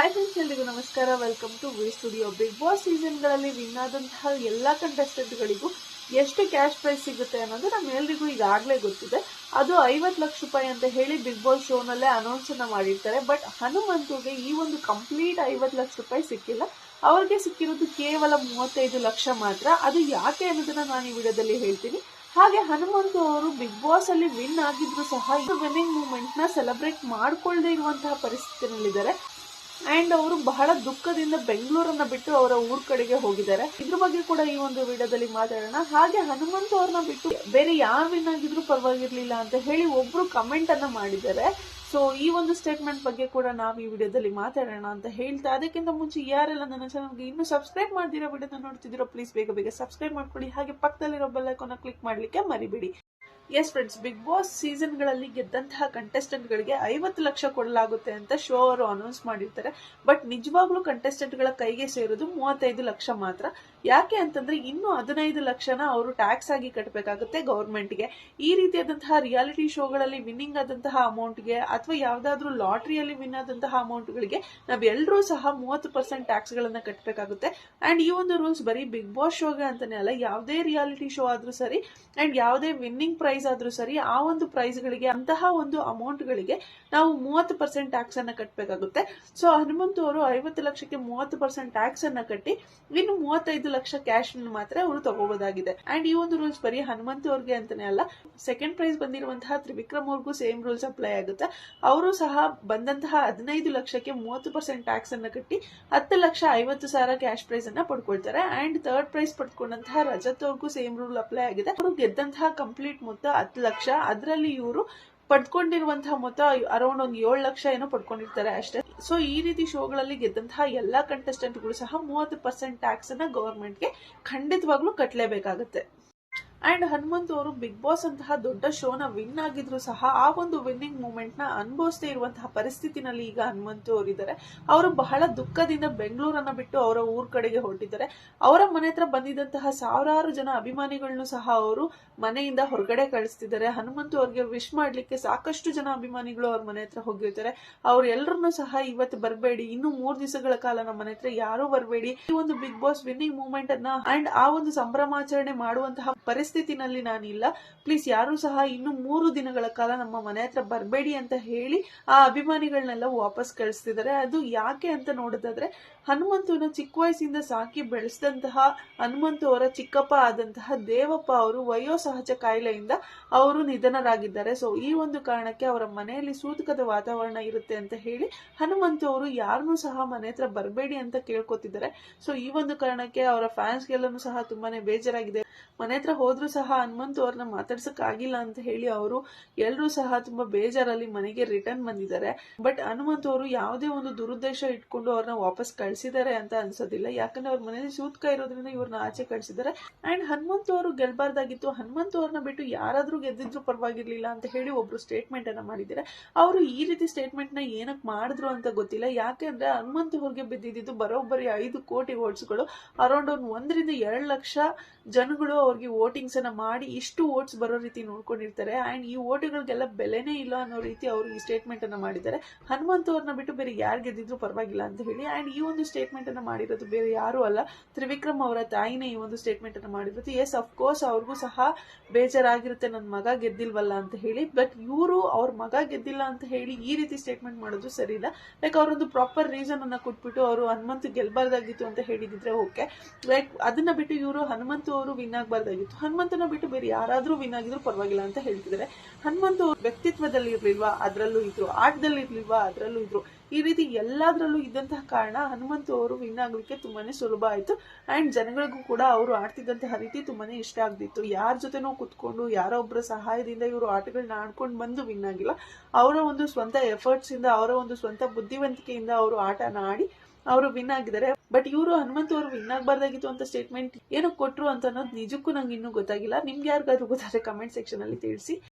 Hi friends ಎಲ್ರಿಗೂ ನಮಸ್ಕಾರ. Welcome to V studio big boss ಸೀಸನ್ಗಳಲ್ಲಿ win ಆದಂತಹ ಎಲ್ಲ ಕಂಟೆಸ್ಟೆಂಟ್ಗಳಿಗೂ ಎಷ್ಟು ಕ್ಯಾಶ್ ಪ್ರೈಸ್ ಸಿಗುತ್ತೆ ಅನ್ನೋದು ನಮ್ಮೆಲ್ರಿಗೂ ಈಗಾಗಲೇ ಗೊತ್ತಿದೆ. ಅದು ಐವತ್ತು ಲಕ್ಷ ರೂಪಾಯಿ ಅಂತ ಹೇಳಿ ಬಿಗ್ ಬಾಸ್ ಶೋನಲ್ಲೇ ಅನೌನ್ಸ್ ಅನ್ನ ಮಾಡಿರ್ತಾರೆ. ಬಟ್ ಹನುಮಂತುಗೆ ಈ ಒಂದು ಕಂಪ್ಲೀಟ್ ಐವತ್ತು ಲಕ್ಷ ರೂಪಾಯಿ ಸಿಕ್ಕಿಲ್ಲ. ಅವ್ರಿಗೆ ಸಿಕ್ಕಿರೋದು ಕೇವಲ ಮೂವತ್ತೈದು ಲಕ್ಷ ಮಾತ್ರ. ಅದು ಯಾಕೆ ಅನ್ನೋದನ್ನ ನಾನು ಈ ವಿಡಿಯೋದಲ್ಲಿ ಹೇಳ್ತೀನಿ. ಹಾಗೆ ಹನುಮಂತು ಅವರು ಬಿಗ್ ಬಾಸ್ ಅಲ್ಲಿ ವಿನ್ ಆಗಿದ್ರು ಸಹ ವಿನ್ನಿಂಗ್ ಮೂಮೆಂಟ್ನ ಸೆಲೆಬ್ರೇಟ್ ಮಾಡ್ಕೊಳ್ಳದೆ ಇರುವಂತಹ ಪರಿಸ್ಥಿತಿನಲ್ಲಿದ್ದಾರೆ. ಅಂಡ್ ಅವರು ಬಹಳ ದುಃಖದಿಂದ ಬೆಂಗಳೂರನ್ನ ಬಿಟ್ಟು ಅವರ ಊರ್ ಕಡೆಗೆ ಹೋಗಿದ್ದಾರೆ. ಇದ್ರ ಬಗ್ಗೆ ಕೂಡ ಈ ಒಂದು ವಿಡಿಯೋದಲ್ಲಿ ಮಾತಾಡೋಣ. ಹಾಗೆ ಹನುಮಂತ ಅವ್ರನ್ನ ಬಿಟ್ಟು ಬೇರೆ ಯಾರು ವಿನ್ ಆಗಿದ್ರು ಪರವಾಗಿರ್ಲಿಲ್ಲ ಅಂತ ಹೇಳಿ ಒಬ್ರು ಕಮೆಂಟ್ ಅನ್ನ ಮಾಡಿದ್ದಾರೆ. ಸೊ ಈ ಒಂದು ಸ್ಟೇಟ್ಮೆಂಟ್ ಬಗ್ಗೆ ಕೂಡ ನಾವು ಈ ವಿಡಿಯೋದಲ್ಲಿ ಮಾತಾಡೋಣ ಅಂತ ಹೇಳ್ತಾ ಅದಕ್ಕಿಂತ ಮುಂಚೆ ಯಾರೆಲ್ಲ ನನ್ನ ಚಾನಲ್ಗೆ ಇನ್ನೂ ಸಬ್ಸ್ಕ್ರೈಬ್ ಮಾಡ್ದಿರೋ ವಿಡಿಯೋನ ನೋಡ್ತಿದಿರೋ ಪ್ಲೀಸ್ ಬೇಗ ಬೇಗ ಸಬ್ಸ್ಕ್ರೈಬ್ ಮಾಡ್ಕೊಳ್ಳಿ. ಹಾಗೆ ಪಕ್ಕದಲ್ಲಿರೋ ಬೆಲ್ ಐಕಾನ್ ಕ್ಲಿಕ್ ಮಾಡ್ಲಿಕ್ಕೆ ಮರಿಬೇಡಿ. ಎಸ್ ಫ್ರೆಂಡ್ಸ್ ಬಿಗ್ ಬಾಸ್ ಸೀಸನ್ಗಳಲ್ಲಿ ಗೆದ್ದಂತಹ ಕಂಟೆಸ್ಟೆಂಟ್ ಗಳಿಗೆ ಐವತ್ತು ಲಕ್ಷ ಕೊಡಲಾಗುತ್ತೆ ಅಂತ ಶೋ ಅವರು ಅನೌನ್ಸ್ ಮಾಡಿರ್ತಾರೆ. ಬಟ್ ನಿಜವಾಗ್ಲೂ ಕಂಟೆಸ್ಟೆಂಟ್ಗಳ ಕೈಗೆ ಸೇರೋದು ಮೂವತ್ತೈದು ಲಕ್ಷ ಮಾತ್ರ. ಯಾಕೆ ಅಂತಂದ್ರೆ ಇನ್ನು ಹದಿನೈದು ಲಕ್ಷನ ಅವರು ಟ್ಯಾಕ್ಸ್ ಆಗಿ ಕಟ್ಟಬೇಕಾಗುತ್ತೆ ಗೌರ್ಮೆಂಟ್ಗೆ. ಈ ರೀತಿಯಾದಂತಹ ರಿಯಾಲಿಟಿ ಶೋಗಳಲ್ಲಿ ವಿನ್ನಿಂಗ್ ಆದಂತಹ ಅಮೌಂಟ್ಗೆ ಅಥವಾ ಯಾವ್ದಾದ್ರು ಲಾಟ್ರಿಯಲ್ಲಿ ವಿನ್ ಆದಂತಹ ಅಮೌಂಟ್ಗಳಿಗೆ ನಾವೆಲ್ಲರೂ ಸಹ ಮೂವತ್ತು ಪರ್ಸೆಂಟ್ ಟ್ಯಾಕ್ಸ್ ಗಳನ್ನ ಕಟ್ಟಬೇಕಾಗುತ್ತೆ ಅಂಡ್ ಈ ಒಂದು ರೂಲ್ಸ್ ಬರೀ ಬಿಗ್ ಬಾಸ್ ಶೋಗೆ ಅಂತಾನೆ ಅಲ್ಲ, ಯಾವುದೇ ರಿಯಾಲಿಟಿ ಶೋ ಆದ್ರೂ ಸರಿ. ಅಂಡ್ ಯಾವುದೇ ವಿನ್ನಿಂಗ್ ಪ್ರೈಸ್ ಆದ್ರೂ ಸರಿ, ಆ ಒಂದು ಪ್ರೈಸ್ ಗಳಿಗೆ, ಅಂತಹ ಒಂದು ಅಮೌಂಟ್ ಗಳಿಗೆ ನಾವು ಮೂವತ್ತು ಪರ್ಸೆಂಟ್ ಟ್ಯಾಕ್ಸ್ ಅನ್ನ ಕಟ್ಟಬೇಕಾಗುತ್ತೆ ಸೊ ಹನುಮಂತು ಅವರು ಐವತ್ತು ಲಕ್ಷಕ್ಕೆ ಮೂವತ್ತು ಪರ್ಸೆಂಟ್ ಟ್ಯಾಕ್ಸ್ ಅನ್ನ ಕಟ್ಟಿ, ಇನ್ನು ಮೂವತ್ತೈದು ಲಕ್ಷ ಕ್ಯಾಶ್ ಮಾತ್ರ ಅವರು ತಗೋಬಹುದಾಗಿದೆ ಅಂಡ್ ಈ ಒಂದು ರೂಲ್ಸ್ ಬರೀ ಹನುಮಂತು ಅವ್ರಿಗೆ ಅಂತಾನೆ ಅಲ್ಲ ಸೆಕೆಂಡ್ ಪ್ರೈಸ್ ಬಂದಿರುವಂತಹ ತ್ರಿವಿಕ್ರಮ್ ಅವ್ರಿಗೂ ಸೇಮ್ ರೂಲ್ಸ್ ಅಪ್ಲೈ ಆಗುತ್ತೆ. ಅವರು ಸಹ ಬಂದಂತಹ ಹದಿನೈದು ಲಕ್ಷಕ್ಕೆ ಮೂವತ್ತು ಪರ್ಸೆಂಟ್ ಟ್ಯಾಕ್ಸ್ ಅನ್ನ ಕಟ್ಟಿ, ಹತ್ತು ಲಕ್ಷ ಐವತ್ತು ಸಾವಿರ ಕ್ಯಾಶ್ ಪ್ರೈಸ್ ಅನ್ನ ಪಡ್ಕೊಳ್ತಾರೆ. ಅಂಡ್ ಥರ್ಡ್ ಪ್ರೈಸ್ ಪಡ್ಕೊಂಡಂತಹ ರಜತ್ ಅವ್ರಿಗೂ ಸೇಮ್ ರೂಲ್ ಅಪ್ಲೈ ಆಗಿದೆ. ಅವರು ಗೆದ್ದಂತಹ ಕಂಪ್ಲೀಟ್ ಮೊತ್ತ ಹತ್ತು ಲಕ್ಷ. ಅದರಲ್ಲಿ ಇವರು ಪಡ್ಕೊಂಡಿರುವಂತಹ ಮೊತ್ತ ಅರೌಂಡ್ ಒಂದು ಏಳು ಲಕ್ಷ ಏನೋ ಪಡ್ಕೊಂಡಿರ್ತಾರೆ ಅಷ್ಟೇ. ಸೊ ಈ ರೀತಿ ಶೋಗಳಲ್ಲಿ ಗೆದ್ದಂತಹ ಎಲ್ಲಾ ಕಂಟೆಸ್ಟೆಂಟ್ಗಳು ಸಹ ಮೂವತ್ತು ಪರ್ಸೆಂಟ್ ಟ್ಯಾಕ್ಸ್ ಅನ್ನ ಗವರ್ಮೆಂಟ್ಗೆ ಖಂಡಿತವಾಗ್ಲೂ ಕಟ್ಟಲೇಬೇಕಾಗುತ್ತೆ ಅಂಡ್ ಹನುಮಂತ್ ಅವರು ಬಿಗ್ ಬಾಸ್ ಅಂತಹ ದೊಡ್ಡ ಶೋನ ವಿನ್ ಆಗಿದ್ರು ಸಹ ಆ ಒಂದು ವಿನ್ನಿಂಗ್ ಮೂಮೆಂಟ್ನ ಅನುಭವಿಸದೇ ಇರುವಂತಹ ಪರಿಸ್ಥಿತಿನಲ್ಲಿ ಈಗ ಹನುಮಂತು ಅವರಿದ್ದಾರೆ ಅವರು ಬಹಳ ದುಃಖದಿಂದ ಬೆಂಗಳೂರನ್ನ ಬಿಟ್ಟು ಅವರ ಊರ್ ಕಡೆಗೆ ಹೊರಟಿದ್ದಾರೆ. ಅವರ ಮನೆ ಹತ್ರ ಬಂದಿದ್ದಂತಹ ಸಾವಿರಾರು ಜನ ಅಭಿಮಾನಿಗಳನ್ನು ಸಹ ಅವರು ಮನೆಯಿಂದ ಹೊರಗಡೆ ಕಳಿಸ್ತಿದ್ದಾರೆ. ಹನುಮಂತು ಅವ್ರಿಗೆ ವಿಶ್ ಮಾಡ್ಲಿಕ್ಕೆ ಸಾಕಷ್ಟು ಜನ ಅಭಿಮಾನಿಗಳು ಅವ್ರ ಮನೆ ಹತ್ರ ಹೋಗಿರ್ತಾರೆ. ಅವ್ರ ಸಹ ಇವತ್ತು ಬರಬೇಡಿ. ಇನ್ನು ಮೂರ್ ದಿವಸಗಳ ಕಾಲ ನಮ್ಮ ಮನೆ ಹತ್ರ ಯಾರು ಬರಬೇಡಿ. ಈ ಒಂದು ಬಿಗ್ ಬಾಸ್ ವಿನ್ನಿಂಗ್ ಮೂಮೆಂಟ್ ಅನ್ನ ಅಂಡ್ ಆ ಒಂದು ಸಂಭ್ರಮಾಚರಣೆ ಮಾಡುವಂತಹ ಪರಿಸ್ಥಿತಿನಲ್ಲಿ ನಾನಿಲ್ಲ. ಪ್ಲೀಸ್ ಯಾರು ಸಹ ಇನ್ನು ಮೂರು ದಿನಗಳ ಕಾಲ ನಮ್ಮ ಮನೆ ಹತ್ರ ಬರಬೇಡಿ ಅಂತ ಹೇಳಿ ಆ ಅಭಿಮಾನಿಗಳನ್ನೆಲ್ಲ ವಾಪಸ್ ಕಳಿಸ್ತಿದ್ದಾರೆ. ಅದು ಯಾಕೆ ಅಂತ ನೋಡೋದಾದ್ರೆ, ಹನುಮಂತನ ಚಿಕ್ಕ ವಯಸ್ಸಿಂದ ಸಾಕಿ ಬೆಳೆಸಿದಂತಹ ಹನುಮಂತು ಅವರ ಚಿಕ್ಕಪ್ಪ ಆದಂತಹ ದೇವಪ್ಪ ಅವರು ವಯೋಸಹಜ ಕಾಯಿಲೆಯಿಂದ ಅವರು ನಿಧನರಾಗಿದ್ದಾರೆ. ಸೊ ಈ ಒಂದು ಕಾರಣಕ್ಕೆ ಅವರ ಮನೆಯಲ್ಲಿ ಸೂತಕದ ವಾತಾವರಣ ಇರುತ್ತೆ ಅಂತ ಹೇಳಿ ಹನುಮಂತು ಅವರು ಯಾರನ್ನೂ ಸಹ ಮನೆ ಹತ್ರ ಬರಬೇಡಿ ಅಂತ ಕೇಳ್ಕೊತಿದ್ದಾರೆ. ಸೊ ಈ ಒಂದು ಕಾರಣಕ್ಕೆ ಅವರ ಫ್ಯಾನ್ಸ್ಗೆಲ್ಲೂ ಸಹ ತುಂಬಾನೇ ಬೇಜಾರಾಗಿದೆ. ಮನೆ ಹತ್ರ ಹೋದ್ರೂ ಸಹ ಹನುಮಂತು ಅವ್ರನ್ನ ಮಾತಾಡ್ಸಕ್ ಆಗಿಲ್ಲ ಅಂತ ಹೇಳಿ ಅವರು ಎಲ್ಲರೂ ಸಹ ತುಂಬಾ ಬೇಜಾರಲ್ಲಿ ಮನೆಗೆ ರಿಟರ್ನ್ ಬಂದಿದ್ದಾರೆ. ಬಟ್ ಹನುಮಂತು ಅವರು ಯಾವುದೇ ಒಂದು ದುರುದ್ದೇಶ ಇಟ್ಕೊಂಡು ಅವ್ರನ್ನ ವಾಪಸ್ ಕಳ್ಸಿದ್ದಾರೆ ಅಂತ ಅನ್ಸೋದಿಲ್ಲ. ಯಾಕಂದ್ರೆ ಅವ್ರ ಮನೇಲಿ ಸೂತ್ಕ ಇರೋದ್ರಿಂದ ಇವ್ರನ್ನ ಆಚೆ ಕಳ್ಸಿದ್ದಾರೆ. ಅಂಡ್ ಹನುಮಂತು ಅವರು ಗೆಲ್ಬಾರ್ದಾಗಿತ್ತು. ಹನುಮಂತು ಅವ್ರನ್ನ ಬಿಟ್ಟು ಯಾರಾದ್ರೂ ಗೆದ್ದಿದ್ರು ಪರವಾಗಿರ್ಲಿಲ್ಲ ಅಂತ ಹೇಳಿ ಒಬ್ರು ಸ್ಟೇಟ್ಮೆಂಟ್ ಅನ್ನ ಮಾಡಿದ್ದಾರೆ. ಅವರು ಈ ರೀತಿ ಸ್ಟೇಟ್ಮೆಂಟ್ನ ಏನಕ್ ಮಾಡಿದ್ರು ಅಂತ ಗೊತ್ತಿಲ್ಲ. ಯಾಕೆಂದ್ರೆ ಹನುಮಂತು ಅವ್ರಿಗೆ ಬಿದ್ದಿದ್ದು ಬರೋಬ್ಬರಿ ಐದು ಕೋಟಿ ವೋಟ್ಸ್ಗಳು ಅರೌಂಡ್ ಒಂದು ಒಂದರಿಂದ ಎರಡು ಲಕ್ಷ ಜನಗಳು ಅವ್ರಿಗೆ ವೋಟಿಂಗ್ಸ್ ಅನ್ನ ಮಾಡಿ ಇಷ್ಟು ವೋಟ್ಸ್ ಬರೋ ರೀತಿ ನೋಡ್ಕೊಂಡಿರ್ತಾರೆ. ಅಂಡ್ ಈ ವೋಟ್ಗಳಿಗೆಲ್ಲ ಬೆಲೆನೇ ಇಲ್ಲ ಅನ್ನೋ ರೀತಿ ಅವರು ಈ ಸ್ಟೇಟ್ಮೆಂಟ್ ಅನ್ನ ಮಾಡಿದ್ದಾರೆ. ಹನುಮಂತ ಅವ್ರನ್ನ ಬಿಟ್ಟು ಬೇರೆ ಯಾರು ಗೆದ್ದಿದ್ರು ಪರವಾಗಿಲ್ಲ ಅಂತ ಹೇಳಿ. ಅಂಡ್ ಈ ಒಂದು ಸ್ಟೇಟ್ಮೆಂಟ್ ಅನ್ನ ಮಾಡಿರೋದು ಬೇರೆ ಯಾರು ಅಲ್ಲ. ತ್ರಿವಿಕ್ರಮ್ ಅವರ ತಾಯಿನೇ ಈ ಒಂದು ಸ್ಟೇಟ್ಮೆಂಟ್ ಅನ್ನ ಮಾಡಿರೋದು. ಎಸ್ ಅಫ್ಕೋರ್ಸ್ ಅವ್ರಿಗೂ ಸಹ ಬೇಜಾರಾಗಿರುತ್ತೆ ನನ್ನ ಮಗ ಗೆದ್ದಿಲ್ವಲ್ಲ ಅಂತ ಹೇಳಿ. ಬಟ್ ಇವರು ಅವ್ರ ಮಗ ಗೆದ್ದಿಲ್ಲ ಅಂತ ಹೇಳಿ ಈ ರೀತಿ ಸ್ಟೇಟ್ಮೆಂಟ್ ಮಾಡೋದು ಸರಿ ಇಲ್ಲ. ಲೈಕ್ ಅವರೊಂದು ಪ್ರಾಪರ್ ರೀಸನ್ ಅನ್ನ ಕೊಟ್ಬಿಟ್ಟು ಅವರು ಹನುಮಂತ್ ಗೆಲ್ಬಾರ್ದಾಗಿತ್ತು ಅಂತ ಹೇಳಿದಿದ್ರೆ ಓಕೆ ಲೈಕ್ ಅದನ್ನ ಬಿಟ್ಟು ಇವರು ಹನುಮಂತು ಅವರು ವಿನ್ ಆಗಬಾರ್ದಾಗಿತ್ತು ಹನುಮಂತನ ಬಿಟ್ಟು ಬೇರೆ ಯಾರಾದ್ರೂ ವಿನ್ ಆಗಿದ್ರು ಪರವಾಗಿಲ್ಲ ಅಂತ ಹೇಳ್ತಿದ್ದಾರೆ. ಹನುಮಂತ ವ್ಯಕ್ತಿತ್ವದಲ್ಲಿ ಇರ್ಲಿಲ್ವಾ? ಅದ್ರಲ್ಲೂ ಇದ್ರು. ಆಟದಲ್ಲಿ ಇರ್ಲಿಲ್ವಾ? ಅದ್ರಲ್ಲೂ ಇದ್ರು. ಈ ರೀತಿ ಎಲ್ಲಾದ್ರಲ್ಲೂ ಇದ್ದಂತಹ ಕಾರಣ ಹನುಮಂತು ಅವರು ವಿನ್ ಆಗ್ಲಿಕ್ಕೆ ತುಂಬಾನೇ ಸುಲಭ ಆಯ್ತು. ಅಂಡ್ ಜನಗಳಿಗೂ ಕೂಡ ಅವರು ಆಡ್ತಿದ್ದಂತಹ ರೀತಿ ತುಂಬಾನೇ ಇಷ್ಟ ಆಗ್ತಿತ್ತು. ಯಾರ ಜೊತೆನೋ ಕುತ್ಕೊಂಡು, ಯಾರೋ ಒಬ್ಬರ ಸಹಾಯದಿಂದ ಇವರು ಆಟಗಳನ್ನ ಆಡ್ಕೊಂಡು ಬಂದು ವಿನ್ ಆಗಿಲ್ಲ. ಅವರ ಒಂದು ಸ್ವಂತ ಎಫರ್ಟ್ಸ್ ಇಂದ, ಅವರ ಒಂದು ಸ್ವಂತ ಬುದ್ಧಿವಂತಿಕೆಯಿಂದ ಅವರು ಆಟನ ಆಡಿ ಅವರು ವಿನ್ ಆಗಿದ್ದಾರೆ. ಬಟ್ ಇವರು ಹನುಮಂತ ಅವರು ವಿನ್ ಆಗಬಾರ್ದಾಗಿತ್ತು ಅಂತ ಸ್ಟೇಟ್ಮೆಂಟ್ ಏನಕ್ಕೆ ಕೊಟ್ಟರು ಅಂತ ಅನ್ನೋದು ನಿಜಕ್ಕೂ ನಂಗೆ ಇನ್ನೂ ಗೊತ್ತಾಗಿಲ್ಲ. ನಿಮ್ಗೆ ಯಾರಿಗಾದ್ರೂ ಗೊತ್ತಾದ್ರೆ ಕಮೆಂಟ್ ಸೆಕ್ಷನ್ ಅಲ್ಲಿ ತಿಳಿಸಿ.